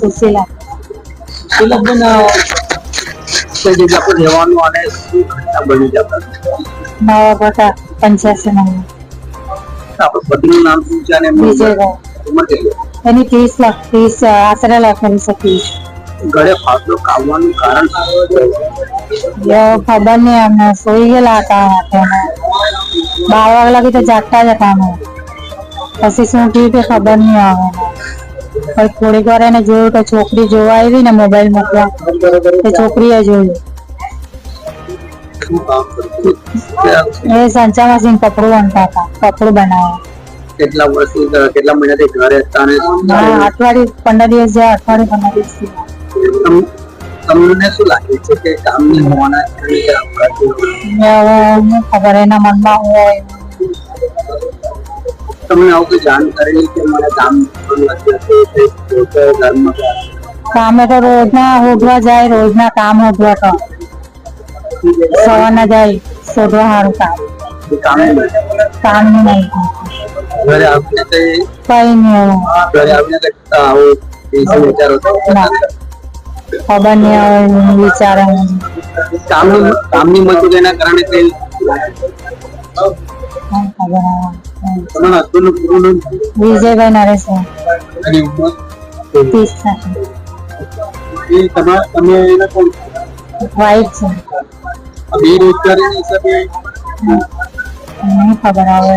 સુશીલા સુલભબેન કઈ જગ્યા પર રહેવાનું અને શું ઘટના બની છે આપણે નવા કોટા પંચ્યાસી નંબર આપણા પતિનું નામ શું છે અને ઉંમર કેટલી એની ત્રીસ લાખ ત્રીસ આશરે લખેલી છે ત્રીસ. ગળે ફાંસલો કાવવાનું કારણ શું છે? એ ખબર નહીં અમને સોઈ ગયેલા હતા રાત્રે બાર વાગ્યા લગી તો જાગતા જ હતા અમે. પછી શું થયું કે ખબર નહીં આવે પછી થોડીક વાર એને જોયું કે છોકરી જોવા આવી ને મોબાઈલ મૂકવા એ છોકરીએ જોયું? એ સંચામાં સિંહ કપડું વણતા હતા કપડું બનાવે કેટલા વર્ષ કેટલા મહિનાથી ઘરે હતા અને અઠવાડિયું પંદર દિવસ જ્યાં અઠવાડિયું પંદર દિવસ તમને શું લાગે છે કે કામની હોવાના કારણે આ અપરાધ થયો? ને હવે શું ખબર એના મનમાં હોય તમને આવું કોઈ જાણ કરેલી કે મને કામ? કામે તો રોજના હોદવા જાય રોજના કામ હોદવા તો. સવારના જાય શોધવા સારું કામ. કામ નહીં? ઘરે આવીને કઈ કઈ નહીં ઘરે આવીને કઈ આવો? વિચારો. ખબર નહીં હવે હું કામની કામની મજૂરીના કારણે કઈ ખબર તમારા હસબન્ડનું પૂરું નામ વિજયભાઈ નરેશ અને ઉંમર ત્રીસ એ તમારા તમે એના કોણ વાઈટ છે બેરોજગારીના હિસાબે ખબર આવે